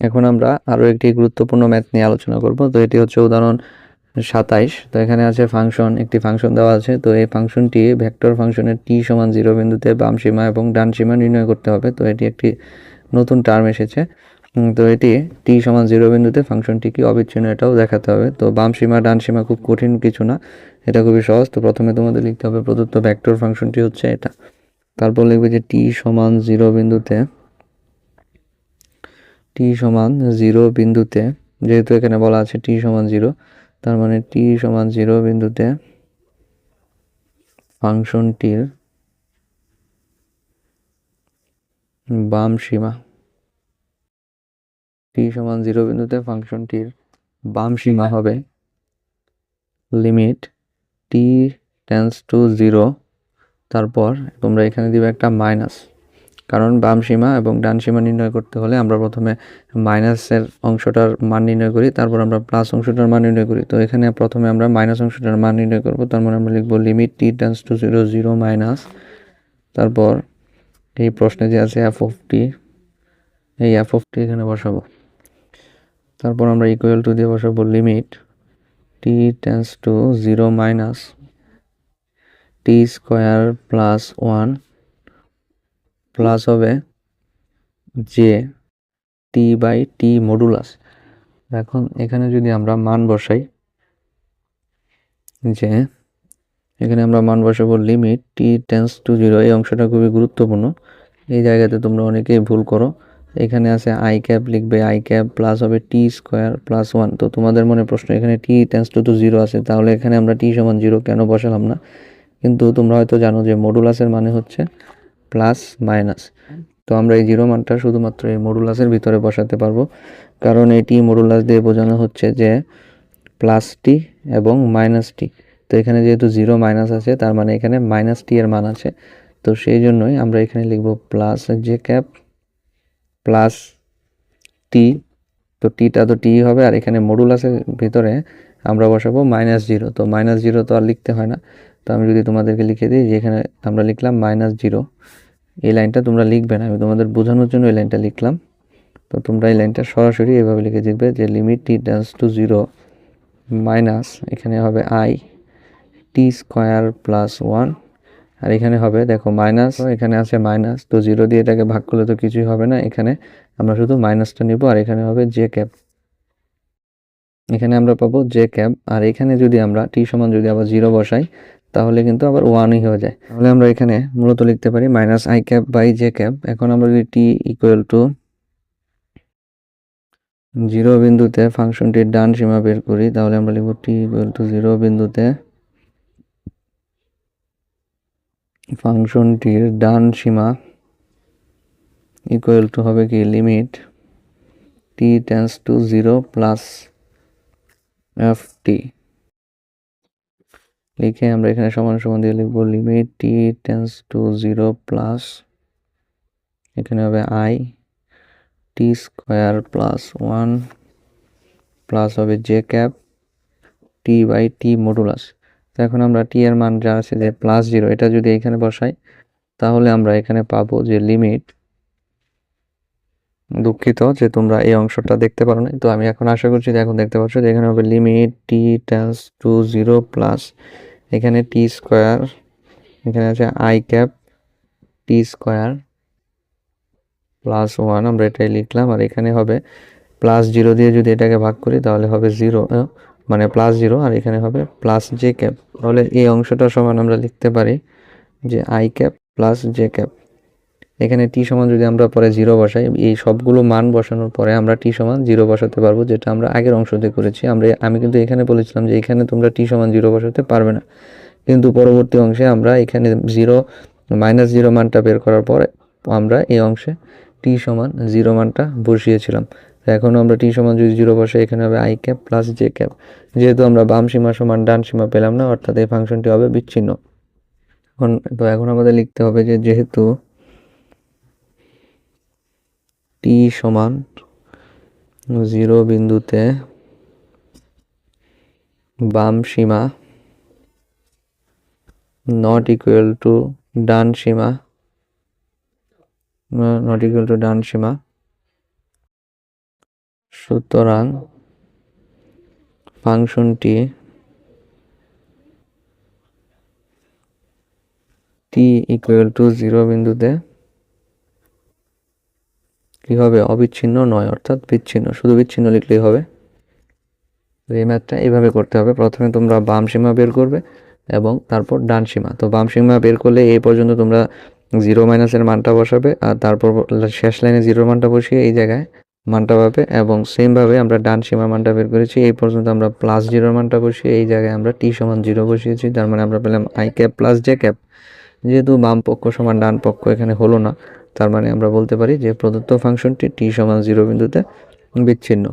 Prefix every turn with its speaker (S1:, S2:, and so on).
S1: এখন আমরা আরও একটি গুরুত্বপূর্ণ ম্যাথ নিয়ে আলোচনা করব। তো এটি হচ্ছে উদাহরণ সাতাইশ। তো এখানে আছে ফাংশন, একটি ফাংশন দেওয়া আছে। তো এই ফাংশনটি ভেক্টর ফাংশনের টি সমান জিরো বিন্দুতে বাম সীমা এবং ডান সীমা নির্ণয় করতে হবে। তো এটি একটি নতুন টার্ম এসেছে। তো এটি টি সমান জিরো বিন্দুতে ফাংশনটি কি অবিচ্ছিন্ন এটাও দেখাতে হবে। তো বাম সীমা, ডান সীমা খুব কঠিন কিছু না। এটা খুবই সহজ। তো প্রথমে তোমাদের লিখতে হবে প্রদত্ত ভেক্টর ফাংশনটি হচ্ছে এটা। তারপর লিখবে যে টি সমান জিরো বিন্দুতে টি সমান জিরো বিন্দুতে, যেহেতু এখানে বলা আছে টি সমান জিরো, তার মানে টি সমান জিরো বিন্দুতে ফাংশনটির বাম সীমা, টি সমান জিরো বিন্দুতে ফাংশনটির বাম সীমা হবে limit t tends to zero, তারপর তোমরা এখানে দিবে একটা মাইনাস। কারণ বাম সীমা এবং ডান সীমা নির্ণয় করতে হলে আমরা প্রথমে মাইনাসের অংশটার মান নির্ণয় করি, তারপর আমরা প্লাস অংশটার মান নির্ণয় করি। তো এখানে প্রথমে আমরা মাইনাস অংশটার মান নির্ণয় করব, তার মানে আমরা লিখব limit t tends to zero zero minus তারপর এই প্রশ্নে যে আছে এফ অফ টি এই এফ অফ টি এখানে বসাবো। তারপর আমরা ইকুয়াল টু দিয়ে বসাবো limit t tends to zero minus t square plus one plus হবে যে টি বাই টি মডুলাস এখন এখানে যদি আমরা মান বসাই, যে এখানে আমরা মান বসাবো limit t tends to zero এই অংশটা খুবই গুরুত্বপূর্ণ। এই জায়গাতে তোমরা অনেকেই ভুল করো। এখানে আছে আই ক্যাপ লিখবে আই ক্যাপ প্লাস হবে টি স্কোয়ার প্লাস ওয়ান তো তোমাদের মনে প্রশ্ন, এখানে t tends to to zero আছে, তাহলে এখানে আমরা টি সমান জিরো কেন বসালাম না? কিন্তু তোমরা হয়তো জানো যে মডুলাসের মানে হচ্ছে প্লাস, মাইনাস। তো আমরা এই জিরো মানটা শুধুমাত্র এই মডুলাসের ভিতরে বসাতে পারব। কারণ এটি মডুলাস দিয়ে বোঝানো হচ্ছে যে প্লাস টি এবং মাইনাস টি তো এখানে যেহেতু জিরো মাইনাস আছে, তার মানে এখানে মাইনাস টি এর মান আছে। তো সেই জন্যই আমরা এখানে লিখব plus J cap plus t তো টিটা তো টি হবে, আর এখানে মডুলাসের ভিতরে আমরা বসাবো মাইনাস জিরো তো মাইনাস জিরো তো আর লিখতে হয় না। তো আমি যদি তোমাদেরকে লিখে দিই, যেখানে আমরা লিখলাম মাইনাস জিরো এই লাইনটা তোমরা লিখবে না। আমি তোমাদের বোঝানোর জন্য এই লাইনটা লিখলাম। তো তোমরা এই লাইনটা সরাসরি এভাবে লিখে দেখবে যে limit t tends to zero minus এখানে হবে I t square plus one আর এখানে হবে, দেখো মাইনাস এখানে আছে মাইনাস তো জিরো দিয়ে এটাকে ভাগ করলে তো কিছুই হবে না। এখানে আমরা শুধু মাইনাসটা নিব, আর এখানে হবে জে ক্যাপ এখানে আমরা পাবো জে ক্যাপ আর এখানে যদি আমরা টি সমান যদি আবার জিরো বসাই তাহলে কিন্তু আবার ওয়ানই হয়ে যায়। তাহলে আমরা এখানে মূলত লিখতে পারি minus I cap by J cap এখন আমরা যদি টি ইকুয়াল টু জিরো বিন্দুতে ফাংশনটির ডান সীমা বের করি, তাহলে আমরা লিখব টি ইকুয়াল টু জিরো বিন্দুতে ফাংশনটির ডান সীমা ইকুয়াল টু হবে কি limit t tends to zero plus F t লিখে আমরা এখানে সমান সমান দিয়ে লিখব limit t tends to zero plus এখানে হবে I t square plus one plus হবে J cap t by t modulus তো এখন আমরা টি এর মান যা আছে যে প্লাস জিরো এটা যদি এখানে বসাই, তাহলে আমরা এখানে পাবো যে লিমিট দুঃখিত যে তোমরা এই অংশটা দেখতে পারো না তো আমি এখন আশা করছি যে এখন দেখতে পাচ্ছ যে এখানে হবে limit t tends to zero plus এখানে টি স্কোয়ার এখানে আছে I cap t square plus one আমরা এটাই লিখলাম। আর এখানে হবে প্লাস জিরো দিয়ে যদি এটাকে ভাগ করি তাহলে হবে জিরো মানে প্লাস জিরো আর এখানে হবে প্লাস জে ক্যাপ তাহলে এই অংশটা সমান আমরা লিখতে পারি যে I cap plus J cap এখানে টি সমান যদি আমরা পরে জিরো বসাই, এই সবগুলো মান বসানোর পরে আমরা টি সমান জিরো বসাতে পারব, যেটা আমরা আগের অংশতে করেছি। আমরা, আমি কিন্তু এখানে বলেছিলাম যে এখানে তোমরা টি সমান জিরো বসাতে পারবে না। কিন্তু পরবর্তী অংশে আমরা এখানে জিরো মাইনাস জিরো মানটা বের করার পরে আমরা এই অংশে টি সমান জিরো মানটা বসিয়েছিলাম। এখন আমরা টি সমান যদি জিরো বসে এখানে হবে I cap plus J cap যেহেতু আমরা বাম সীমা সমান ডান সীমা পেলাম না, অর্থাৎ এই ফাংশনটি হবে বিচ্ছিন্ন। এখন, তো এখন আমাদের লিখতে হবে যে যেহেতু টি সমান জিরো বিন্দুতে বাম সীমা নট ইকুয়াল টু ডান সীমা নট ইকুয়াল টু ডান সীমা। সুতরাং ফাংশনটি টি ইকুয়াল টু জিরো বিন্দুতে কি হবে অবিচ্ছিন্ন নয়, অর্থাৎ বিচ্ছিন্ন। শুধু বিচ্ছিন্ন লিখলেই হবে। এই ম্যাথটা এইভাবে করতে হবে। প্রথমে তোমরা বাম সীমা বের করবে এবং তারপর ডান সীমা। তো বাম সীমা বের করলে এই পর্যন্ত তোমরা জিরো মাইনাসের মানটা বসাবে আর তারপর শেষ লাইনে জিরো মানটা বসিয়ে এই জায়গায় মানটা পাবে এবং সেমভাবে আমরা ডান সীমার মানটা বের করেছি। এই পর্যন্ত আমরা প্লাস জিরোর মানটা বসিয়ে এই জায়গায় আমরা টি সমান জিরো বসিয়েছি। তার মানে আমরা পেলাম I cap plus J cap যেহেতু বাম পক্ষ সমান ডান পক্ষ এখানে হলো না। তার মানে আমরা বলতে পারি যে প্রদত্ত ফাংশনটি টি সমান জিরো বিন্দুতে বিচ্ছিন্ন।